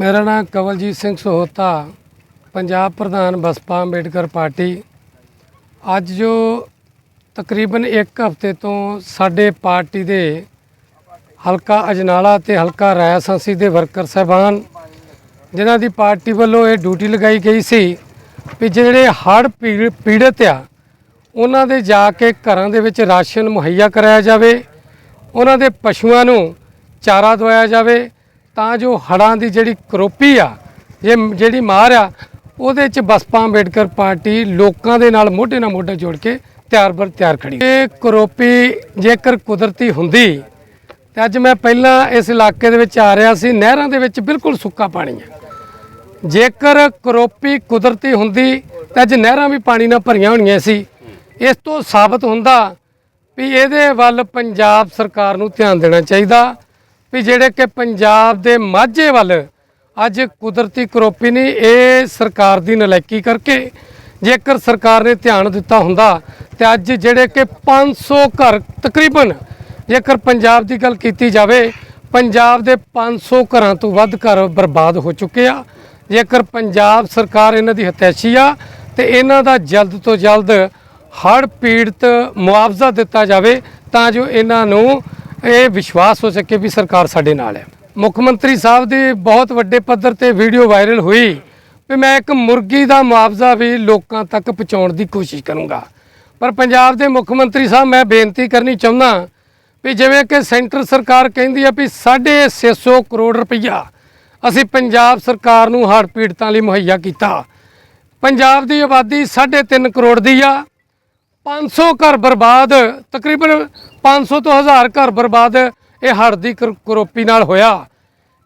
ਮੇਰਾ ਨਾਮ ਕਵਲਜੀਤ ਸਿੰਘ ਸੋਹਤਾ, ਪੰਜਾਬ ਪ੍ਰਧਾਨ ਬਸਪਾ ਅੰਬੇਡਕਰ ਪਾਰਟੀ। ਅੱਜ ਜੋ ਤਕਰੀਬਨ 1 ਹਫ਼ਤੇ ਤੋਂ ਸਾਡੇ ਪਾਰਟੀ ਦੇ ਹਲਕਾ ਅਜਨਾਲਾ ਤੇ ਹਲਕਾ ਰਾਇਸਾਂਸੀ ਦੇ ਵਰਕਰ ਸਹਿਬਾਨ, ਜਿਨ੍ਹਾਂ ਦੀ ਪਾਰਟੀ ਵੱਲੋਂ ਇਹ ਡਿਊਟੀ ਲਗਾਈ ਗਈ ਸੀ ਵੀ ਜਿਹੜੇ ਹੜ੍ਹ ਪੀੜ- ਪੀੜਤ ਆ, ਉਹਨਾਂ ਦੇ ਜਾ ਕੇ ਘਰਾਂ ਦੇ ਵਿੱਚ ਰਾਸ਼ਨ ਮੁਹੱਈਆ ਕਰਾਇਆ ਜਾਵੇ, ਉਹਨਾਂ ਦੇ ਪਸ਼ੂਆਂ ਨੂੰ ਚਾਰਾ ਦਵਾਇਆ ਜਾਵੇ ਤਾਂ ਜੋ ਹੜ੍ਹਾਂ ਦੀ ਜਿਹੜੀ ਕਰੋਪੀ ਆ, ਇਹ ਜਿਹੜੀ ਮਾਰ ਆ, ਉਹਦੇ ਚ ਬਸਪਾ ਅੰਬੇਡਕਰ ਪਾਰਟੀ ਲੋਕਾਂ ਦੇ ਨਾਲ ਮੋਢੇ ਨਾਲ ਮੋਢਾ ਜੋੜ ਕੇ ਤਿਆਰ ਬਰ, ਤਿਆਰ ਖੜੀ। ਇਹ ਕਰੋਪੀ ਜੇਕਰ ਕੁਦਰਤੀ ਹੁੰਦੀ, ਤੇ ਅੱਜ ਮੈਂ ਪਹਿਲਾਂ ਇਸ ਇਲਾਕੇ ਦੇ ਵਿੱਚ ਆ ਰਿਹਾ ਸੀ, ਨਹਿਰਾਂ ਦੇ ਵਿੱਚ ਬਿਲਕੁਲ ਸੁੱਕਾ ਪਾਣੀ ਹੈ ਜੇਕਰ ਕਰੋਪੀ ਕੁਦਰਤੀ ਹੁੰਦੀ, ਤਾਂ ਅੱਜ ਨਹਿਰਾਂ ਵੀ ਪਾਣੀ ਨਾਲ ਭਰੀਆਂ ਹੋਣੀਆਂ ਸੀ। ਇਸ ਤੋਂ ਸਾਬਤ ਹੁੰਦਾ ਵੀ ਇਹਦੇ ਵੱਲ ਪੰਜਾਬ ਸਰਕਾਰ ਨੂੰ ਧਿਆਨ ਦੇਣਾ ਚਾਹੀਦਾ ਵੀ ਜਿਹੜੇ ਕਿ ਪੰਜਾਬ ਦੇ ਮਾਝੇ ਵੱਲ ਅੱਜ ਕੁਦਰਤੀ ਕਰੋਪੀ ਨਹੀਂ ਇਹ ਸਰਕਾਰ ਦੀ ਨਲਾਇਕੀ ਕਰਕੇ ਜੇਕਰ ਸਰਕਾਰ ਨੇ ਧਿਆਨ ਦਿੱਤਾ ਹੁੰਦਾ ਤੇ ਅੱਜ ਜਿਹੜੇ ਕਿ 500 ਘਰ ਤਕਰੀਬਨ ਜੇਕਰ ਪੰਜਾਬ ਦੀ ਗੱਲ ਕੀਤੀ ਜਾਵੇ, ਪੰਜਾਬ ਦੇ 500 ਘਰਾਂ ਤੋਂ ਵੱਧ ਘਰ ਬਰਬਾਦ ਹੋ ਚੁੱਕੇ ਆ। ਜੇਕਰ ਪੰਜਾਬ ਸਰਕਾਰ ਇਹਨਾਂ ਦੀ ਹਤੈਸ਼ੀ ਆ ਤੇ ਇਹਨਾਂ ਦਾ ਜਲਦ ਤੋਂ ਜਲਦ ਹੜ੍ਹ ਪੀੜਤ ਮੁਆਵਜ਼ਾ ਦਿੱਤਾ ਜਾਵੇ ਤਾਂ ਜੋ ਇਹਨਾਂ ਨੂੰ ਇਹ ਵਿਸ਼ਵਾਸ ਹੋ ਸਕੇ ਵੀ ਸਰਕਾਰ ਸਾਡੇ ਨਾਲ ਹੈ। ਮੁੱਖ ਮੰਤਰੀ ਸਾਹਿਬ ਦੀ ਬਹੁਤ ਵੱਡੇ ਪੱਧਰ ਤੇ ਵੀਡੀਓ ਵਾਇਰਲ ਹੋਈ ਵੀ ਮੈਂ ਇੱਕ ਮੁਰਗੀ ਦਾ ਮੁਆਵਜ਼ਾ ਵੀ ਲੋਕਾਂ ਤੱਕ ਪਹੁੰਚਾਉਣ ਦੀ ਕੋਸ਼ਿਸ਼ ਕਰੂੰਗਾ। ਪਰ ਪੰਜਾਬ ਦੇ ਮੁੱਖ ਮੰਤਰੀ ਸਾਹਿਬ, ਮੈਂ ਬੇਨਤੀ ਕਰਨੀ ਚਾਹੁੰਦਾ ਵੀ ਜਿਵੇਂ ਕਿ ਸੈਂਟਰ ਸਰਕਾਰ ਕਹਿੰਦੀ ਆ ਵੀ 650 ਕਰੋੜ ਰੁਪਈਆ ਅਸੀਂ ਪੰਜਾਬ ਸਰਕਾਰ ਨੂੰ ਹੜ੍ਹ ਪੀੜਤਾਂ ਲਈ ਮੁਹੱਈਆ ਕੀਤਾ। ਪੰਜਾਬ ਦੀ ਆਬਾਦੀ 3.5 ਕਰੋੜ ਦੀ ਆ। 500 ਘਰ ਬਰਬਾਦ, ਤਕਰੀਬਨ 500 ਤੋਂ 1000 ਘਰ ਬਰਬਾਦ ਇਹ ਹੜ੍ਹ ਦੀ ਕਰ- ਕਰੋਪੀ ਨਾਲ ਹੋਇਆ।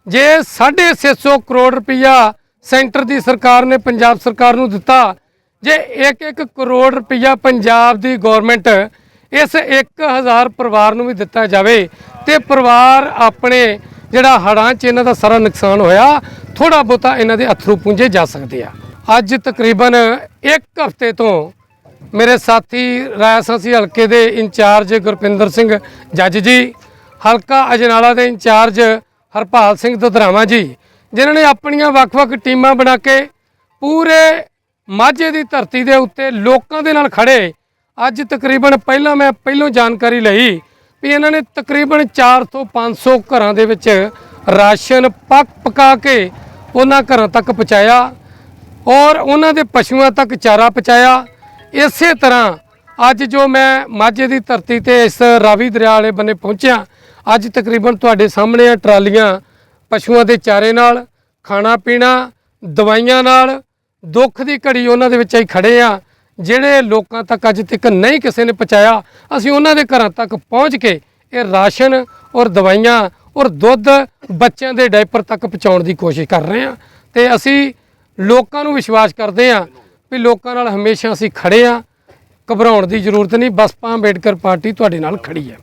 ਜੇ 650 ਕਰੋੜ ਰੁਪਈਆ ਸੈਂਟਰ ਦੀ ਸਰਕਾਰ ਨੇ ਪੰਜਾਬ ਸਰਕਾਰ ਨੂੰ ਦਿੱਤਾ, ਜੇ 1-1 ਕਰੋੜ ਰੁਪਈਆ ਪੰਜਾਬ ਦੀ ਗਵਰਨਮੈਂਟ ਇਸ 1000 ਪਰਿਵਾਰ ਨੂੰ ਵੀ ਦਿੱਤਾ ਜਾਵੇ ਤੇ ਪਰਿਵਾਰ ਆਪਣੇ ਜਿਹੜਾ ਹੜ੍ਹਾਂ 'ਚ ਇਹਨਾਂ ਦਾ ਸਾਰਾ ਨੁਕਸਾਨ ਹੋਇਆ ਥੋੜਾ ਬਹੁਤਾ ਇਹਨਾਂ ਦੇ ਅਥਰੂ ਪੁੰਜੇ ਜਾ ਸਕਦੇ ਆ। ਅੱਜ ਤਕਰੀਬਨ 1 ਹਫ਼ਤੇ ਤੋਂ ਮੇਰੇ ਸਾਥੀ ਰਾਇਸਾਂਸੀ ਹਲਕੇ ਦੇ ਇੰਚਾਰਜ ਗੁਰਪਿੰਦਰ ਸਿੰਘ ਜੱਜ ਜੀ, ਹਲਕਾ ਅਜਨਾਲਾ ਦੇ ਇੰਚਾਰਜ ਹਰਪਾਲ ਸਿੰਘ ਦੁਧਰਾਵਾ ਜੀ, ਜਿਨ੍ਹਾਂ ਨੇ ਆਪਣੀਆਂ ਵੱਖ-ਵੱਖ ਟੀਮਾਂ ਬਣਾ ਕੇ ਪੂਰੇ ਮਾਝੇ ਦੀ ਧਰਤੀ ਦੇ ਉੱਤੇ ਲੋਕਾਂ ਦੇ ਨਾਲ ਖੜੇ। ਅੱਜ ਤਕਰੀਬਨ ਪਹਿਲਾਂ ਮੈਂ ਪਹਿਲੋਂ ਜਾਣਕਾਰੀ ਲਈ ਵੀ ਇਹਨਾਂ ਨੇ ਤਕਰੀਬਨ 4 ਤੋਂ 500 ਘਰਾਂ ਦੇ ਵਿੱਚ ਰਾਸ਼ਨ ਪੱਕ ਪਕਾ ਕੇ ਉਹਨਾਂ ਘਰਾਂ ਤੱਕ ਪਹੁੰਚਾਇਆ ਔਰ ਉਹਨਾਂ ਦੇ ਪਸ਼ੂਆਂ ਤੱਕ ਚਾਰਾ ਪਹੁੰਚਾਇਆ। ਇਸੇ ਤਰ੍ਹਾਂ ਅੱਜ ਜੋ ਮੈਂ ਮਾਝੇ ਦੀ ਧਰਤੀ ਤੇ ਇਸ ਰਾਵੀ ਦਰਿਆ ਵਾਲੇ ਬੰਨੇ ਪਹੁੰਚਿਆ, ਅੱਜ ਤਕਰੀਬਨ ਤੁਹਾਡੇ ਸਾਹਮਣੇ ਆ ਟਰਾਲੀਆਂ, ਪਸ਼ੂਆਂ ਦੇ ਚਾਰੇ ਨਾਲ, ਖਾਣਾ ਪੀਣਾ, ਦਵਾਈਆਂ ਨਾਲ, ਦੁੱਖ ਦੀ ਘੜੀ ਉਹਨਾਂ ਦੇ ਵਿੱਚ ਹੀ ਖੜੇ ਆ, ਜਿਹੜੇ ਲੋਕਾਂ ਤੱਕ ਅੱਜ ਤੱਕ ਨਹੀਂ ਕਿਸੇ ਨੇ ਪਹੁੰਚਾਇਆ, ਅਸੀਂ ਉਹਨਾਂ ਦੇ ਘਰਾਂ ਤੱਕ ਪਹੁੰਚ ਕੇ ਇਹ ਰਾਸ਼ਨ ਔਰ ਦਵਾਈਆਂ ਔਰ ਦੁੱਧ ਬੱਚਿਆਂ ਦੇ ਡਾਈਪਰ ਤੱਕ ਪਹੁੰਚਾਉਣ ਦੀ ਕੋਸ਼ਿਸ਼ ਕਰ ਰਹੇ ਹਾਂ ਤੇ ਅਸੀਂ ਲੋਕਾਂ ਨੂੰ ਵਿਸ਼ਵਾਸ ਕਰਦੇ ਹਾਂ ਵੀ ਲੋਕਾਂ ਨਾਲ ਹਮੇਸ਼ਾ ਅਸੀਂ ਖੜੇ ਹਾਂ ਘਬਰਾਉਣ ਦੀ ਜ਼ਰੂਰਤ ਨਹੀਂ। ਬਸਪਾ ਅੰਬੇਡਕਰ ਪਾਰਟੀ ਤੁਹਾਡੇ ਨਾਲ ਖੜੀ ਹੈ।